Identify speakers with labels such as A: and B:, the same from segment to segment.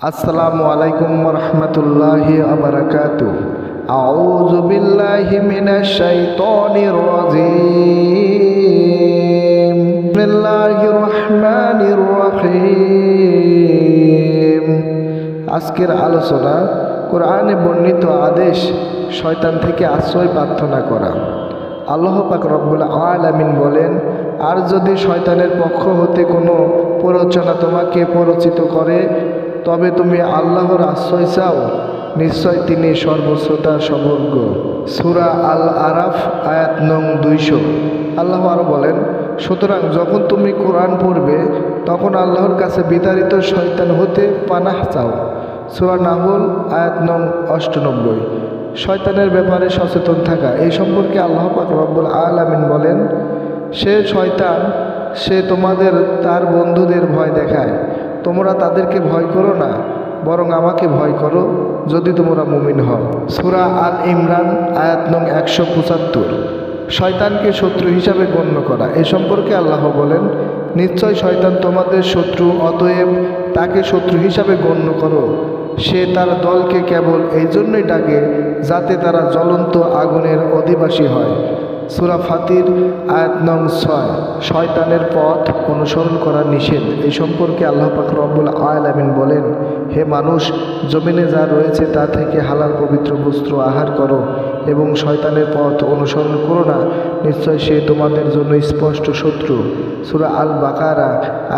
A: আসসালামু আলাইকুম রহমতুল্লাহি আবরকাত أعوذ بالله من الشيطان الرجيم بسم الله الرحمن الرحيم আজকের আলোচনা কোরআনে বর্ণিত আদেশ শয়তান থেকে আশ্রয় প্রার্থনা করা আল্লাহ পাক রব্বুল আলামিন বলেন আর যদি শয়তানের পক্ষ হতে কোনো প্ররোচনা তোমাকে প্ররোচিত করে তবে তুমি আল্লাহর আশ্রয় চাও। নিশ্চয় তিনি সর্বশ্রোতা সবজ্ঞ সুরা আল আরাফ আয়াত নং দুইশো। আল্লাহ আরও বলেন, সুতরাং যখন তুমি কোরআন পড়বে, তখন আল্লাহর কাছে বিতাড়িত শয়তান হতে পানাহ চাও। সুরা নাহুল, আয়াত নং অষ্টানব্বই। শয়তানের ব্যাপারে সচেতন থাকা এই সম্পর্কে আল্লাহ পাক রব্বুল আলামিন বলেন, সে শয়তান, সে তোমাদের, তার বন্ধুদের ভয় দেখায়। তোমরা তাদেরকে ভয় করো না, বরং আমাকে ভয় করো যদি তোমরা মুমিন হও। সুরা আল ইমরান, আয়াত নং একশো পঁচাত্তর। শয়তানকে শত্রু হিসাবে গণ্য করা, এ সম্পর্কে আল্লাহ বলেন, নিশ্চয় শয়তান তোমাদের শত্রু, অতএব তাকে শত্রু হিসাবে গণ্য করো। সে তার দলকে কেবল এই জন্যই ডাকে যাতে তারা জ্বলন্ত আগুনের অধিবাসী হয়। সুরা ফাতির আয়াত নং ছয়, শয়তানের পথ অনুসরণ করা নিষেধ। এই সম্পর্কে আল্লাহ পাক রব্বুল আলামিন বলেন, হে মানুষ, জমিনে যা রয়েছে তা থেকে হালাল পবিত্র বস্ত্র আহার করো এবং শয়তানের পথ অনুসরণ করো না। নিশ্চয় সে তোমাদের জন্য স্পষ্ট শত্রু। সুরা আল বাকারা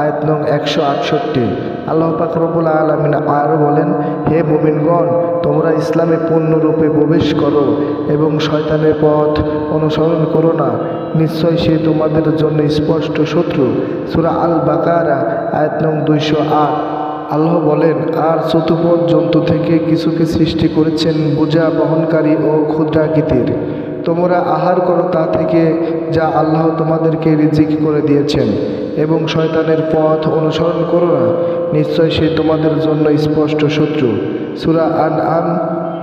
A: আয়াত নং একশো আটষট্টি আল্লাহ পাক রব্বুল আলমিন আরও বলেন, হে মুমিনগণ, তোমরা ইসলামে পূর্ণরূপে প্রবেশ করো এবং শয়তানের পথ অনুসরণ করো না। নিশ্চয় সে তোমাদের জন্য স্পষ্ট শত্রু। সুরা আল বাকারা আয়াত নং দুইশো আট। আল্লাহ বলেন, আর চতুপদ জন্তু থেকে কিছুকে সৃষ্টি করেছেন বোঝা বহনকারী ও ক্ষুদ্রাকৃতির। তোমরা আহার করো তা থেকে যা আল্লাহ তোমাদেরকে রিজিক করে দিয়েছেন এবং শয়তানের পথ অনুসরণ করো না। নিশ্চয় সে তোমাদের জন্য স্পষ্ট শত্রু। সুরা আন আন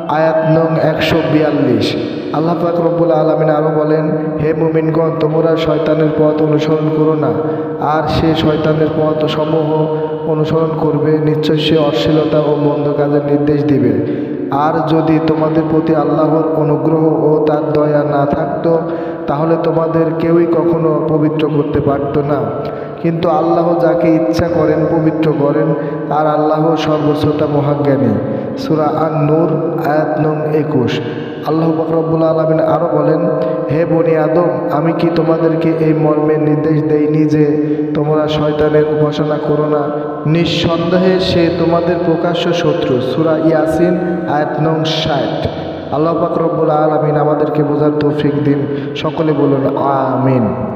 A: আয়াত নং একশো বিয়াল্লিশ। আল্লাহ পাক রব্বুল আলমিন আরও বলেন, হে মুমিনগণ, তোমরা শয়তানের পথ অনুসরণ করো না। আর সে শয়তানের পথ সমূহ অনুসরণ করবে, নিশ্চয় সে অশ্লীলতা ও মন্দ কাজের নির্দেশ দিবে। আর যদি তোমাদের প্রতি আল্লাহর অনুগ্রহ ও তার দয়া না থাকতো তাহলে তোমাদের কেউই কখনো পবিত্র করতে পারতো না। কিন্তু আল্লাহ যাকে ইচ্ছা করেন, পবিত্র করেন আর আল্লাহ সর্বশ্রোতা মহাজ্ঞানী। সুরা আন নূর আয়াত নং একুশ। আল্লাহ বকরবুল আলমিন আরও বলেন, হে বনি আদম, আমি কি তোমাদেরকে এই মর্মের নির্দেশ দেইনি যে তোমরা শয়তানের উপাসনা করো না? নিঃসন্দেহে সে তোমাদের প্রকাশ্য শত্রু। সুরা ইয়াসিন, আয়াত নং ষাট। আল্লাহ পাক রব্বুল আলমিন আমাদেরকে বোঝার তৌফিক দিন। সকলে বলুন আমিন।